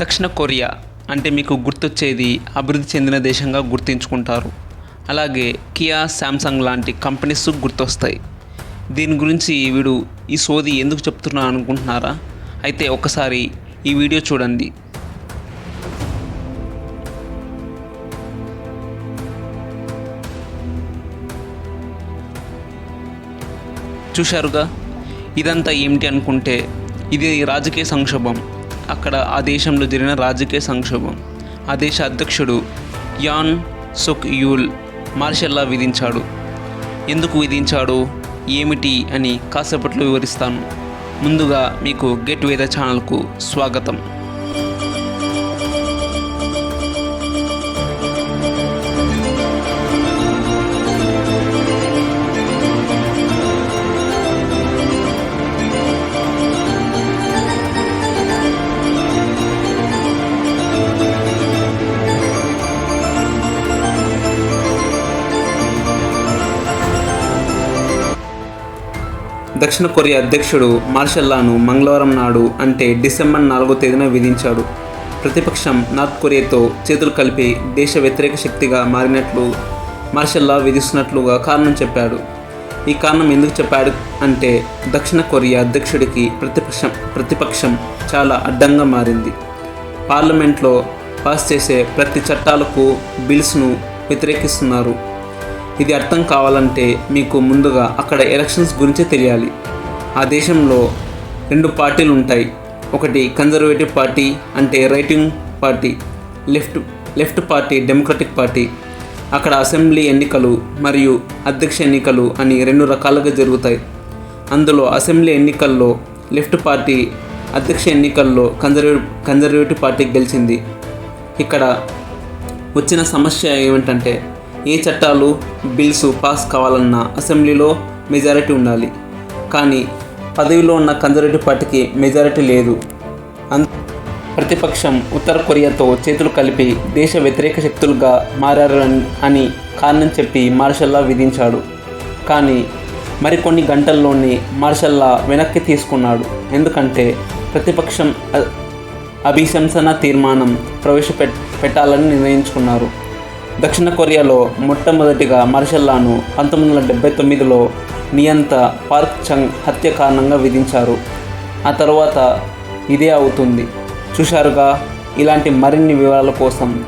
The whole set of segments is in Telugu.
దక్షిణ కొరియా అంటే మీకు గుర్తొచ్చేది అభివృద్ధి చెందిన దేశంగా గుర్తించుకుంటారు. అలాగే కియా శాంసంగ్ లాంటి కంపెనీస్ గుర్తొస్తాయి. దీని గురించి వీడు ఈ సోది ఎందుకు చెప్తున్నా అనుకుంటున్నారా? అయితే ఒకసారి ఈ వీడియో చూడండి. చూశారుగా? ఇదంతా ఏమిటి అనుకుంటే ఇది రాజకీయ సంక్షోభం. అక్కడ ఆ దేశంలో జరిగిన రాజకీయ సంక్షోభం. ఆ దేశ అధ్యక్షుడు యాన్ సుక్ యూల్ మార్షల్లా విధించాడు. ఎందుకు విధించాడు? ఏమిటి అని కాసేపట్లో వివరిస్తాను. ముందుగా మీకు గెట్ వేద ఛానల్కు స్వాగతం. దక్షిణ కొరియా అధ్యక్షుడు మార్షల్లాను మంగళవారం నాడు అంటే డిసెంబర్ నాలుగో తేదీన విధించాడు. ప్రతిపక్షం నార్త్ కొరియాతో చేతులు కలిపి దేశ వ్యతిరేక శక్తిగా మారినట్లు మార్షల్లా విధిస్తున్నట్లుగా కారణం చెప్పాడు. ఈ కారణం ఎందుకు చెప్పాడు అంటే దక్షిణ కొరియా అధ్యక్షుడికి ప్రతిపక్షం ప్రతిపక్షం చాలా అడ్డంగా మారింది. పార్లమెంట్లో పాస్ చేసే ప్రతి చట్టాలకు బిల్స్ను వ్యతిరేకిస్తున్నారు. ఇది అర్థం కావాలంటే మీకు ముందుగా అక్కడ ఎలక్షన్స్ గురించి తెలియాలి. ఆ దేశంలో రెండు పార్టీలు ఉంటాయి. ఒకటి కన్జర్వేటివ్ పార్టీ అంటే right wing party left left party democratic party. అక్కడ అసెంబ్లీ ఎన్నికలు మరియు అధ్యక్ష ఎన్నికలు అని రెండు రకాలుగా జరుగుతాయి. అందులో అసెంబ్లీ ఎన్నికల్లో లెఫ్ట్ పార్టీ అధ్యక్ష ఎన్నికల్లో కన్జర్వేటివ్ కన్జర్వేటివ్ పార్టీ గెలిచింది. ఇక్కడ వచ్చిన సమస్య ఏమిటంటే ఏ చట్టాలు బిల్స్ పాస్ కావాలన్నా అసెంబ్లీలో మెజారిటీ ఉండాలి. కానీ పదవిలో ఉన్న కన్జర్వేటివ్ పార్టీకి మెజారిటీ లేదు. అన్ ప్రతిపక్షం ఉత్తర కొరియాతో చేతులు కలిపి దేశ వ్యతిరేక శక్తులుగా మారారు అని- కారణం చెప్పి మార్షల్లా విధించాడు. కానీ మరికొన్ని గంటల్లోనే మార్షల్లా వెనక్కి తీసుకున్నాడు. ఎందుకంటే ప్రతిపక్షం అభిశంసన తీర్మానం ప్రవేశపెట్ పెట్టాలని నిర్ణయించుకున్నారు. దక్షిణ కొరియాలో మొట్టమొదటిగా మార్షల్లాను పంతొమ్మిది వందల డెబ్బై తొమ్మిదిలో నియంత పార్క్ చంగ్ హత్య కారణంగా విధించారు. ఆ తర్వాత ఇదే అవుతుంది. చూశారుగా ఇలాంటి మరిన్ని వివరాల కోసం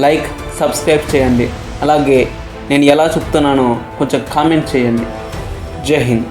లైక్ సబ్స్క్రైబ్ చేయండి. అలాగే నేను ఎలా చెప్తున్నానో కొంచెం కామెంట్ చేయండి. జై హింద్.